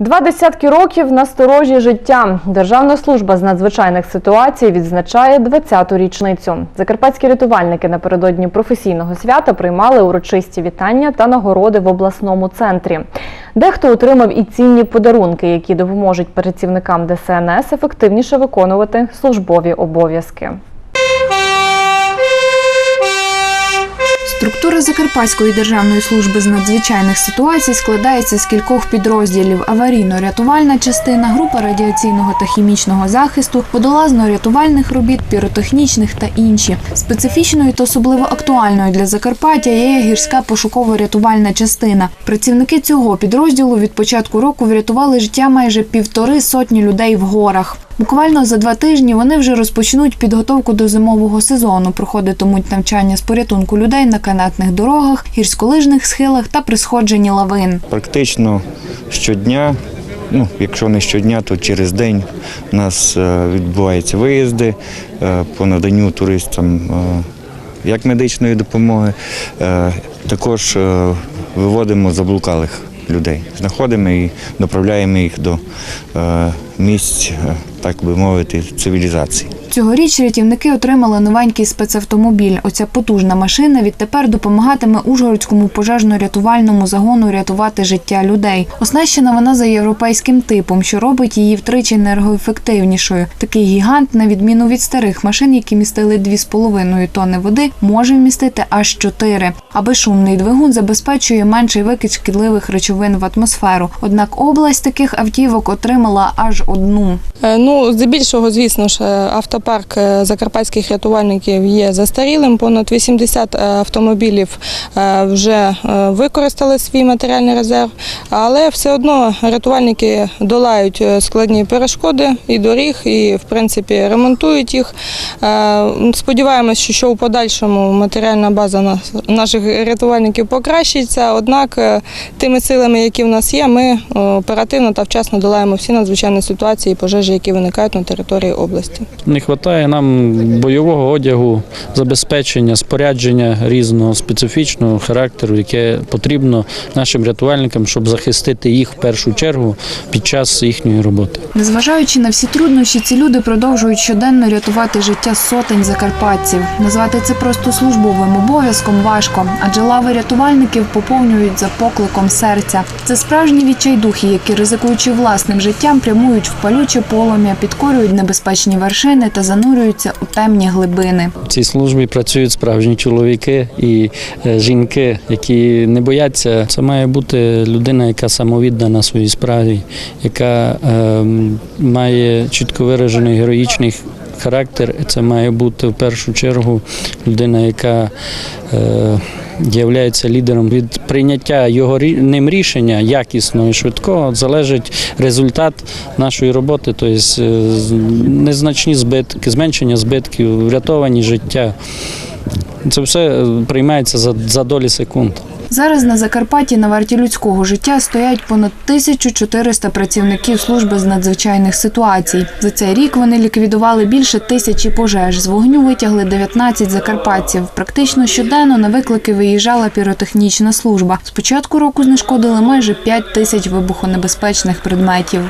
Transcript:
Два десятки років на сторожі життя. Державна служба з надзвичайних ситуацій відзначає 20-ту річницю. Закарпатські рятувальники напередодні професійного свята приймали урочисті вітання та нагороди в обласному центрі. Дехто отримав і цінні подарунки, які допоможуть працівникам ДСНС ефективніше виконувати службові обов'язки. Структура Закарпатської державної служби з надзвичайних ситуацій складається з кількох підрозділів: аварійно-рятувальна частина, група радіаційного та хімічного захисту, водолазно-рятувальних робіт, піротехнічних та інші. Специфічною та особливо актуальною для Закарпаття є гірська пошуково-рятувальна частина. Працівники цього підрозділу від початку року врятували життя майже півтори сотні людей в горах. Буквально за два тижні вони вже розпочнуть підготовку до зимового сезону, проходитимуть навчання з порятунку людей на канатних дорогах, гірськолижних схилах та при сходженні лавин. Практично щодня, ну якщо не щодня, то через день у нас е, відбуваються виїзди е, по наданню туристам е, як медичної допомоги, також виводимо заблукалих людей, знаходимо і доправляємо їх до місць, е, так би мовити, цивілізації. Цьогоріч рятівники отримали новенький спецавтомобіль. Оця потужна машина відтепер допомагатиме Ужгородському пожежно-рятувальному загону рятувати життя людей. Оснащена вона за європейським типом, що робить її втричі енергоефективнішою. Такий гігант, на відміну від старих машин, які містили 2,5 тонни води, може вмістити аж 4. А безшумний двигун забезпечує менший викид шкідливих речовин в атмосферу. Однак область таких автівок отримала аж одну. Е, Ну, здебільшого, звісно ж, е, автопарк е, закарпатських рятувальників є застарілим. Понад 80 е, автомобілів вже використали свій матеріальний резерв, але все одно рятувальники долають складні перешкоди і доріг, і в принципі ремонтують їх. Сподіваємося, що у подальшому матеріальна база наших рятувальників покращиться. Однак тими силами, які в нас є, ми оперативно та вчасно долаємо всі надзвичайні ситуації і пожежі, які виникають на території області. Не вистачає нам бойового одягу, забезпечення, спорядження різного специфічного характеру, яке потрібно нашим рятувальникам, щоб захистити їх в першу чергу під час їхньої роботи. Незважаючи на всі труднощі, ці люди продовжують щоденно рятувати життя сотень закарпатців. Назвати це просто службовим обов'язком важко, адже лави рятувальників поповнюють за покликом серця. Це справжні відчайдухи, які, ризикуючи власним життям, прямують в палюче полум'я, підкорюють небезпечні вершини та занурюються у темні глибини. В цій службі працюють справжні чоловіки і е, жінки, які не бояться. Це має бути людина, яка самовіддана своїй справі, яка е, має чітко виражений героїчний характер. Це має бути в першу чергу людина, яка е, Являється лідером від прийняття його ним рішення якісного і швидкого залежить результат нашої роботи, тобто незначні збитки, зменшення збитків, врятовані життя. Це все е, приймається за долі секунд. Зараз на Закарпатті на варті людського життя стоять понад 1400 працівників служби з надзвичайних ситуацій. За цей рік вони ліквідували більше тисячі пожеж. З вогню витягли 19 закарпатців. Практично щоденно на виклики виїжджала піротехнічна служба. З початку року знешкодили майже 5 тисяч вибухонебезпечних предметів.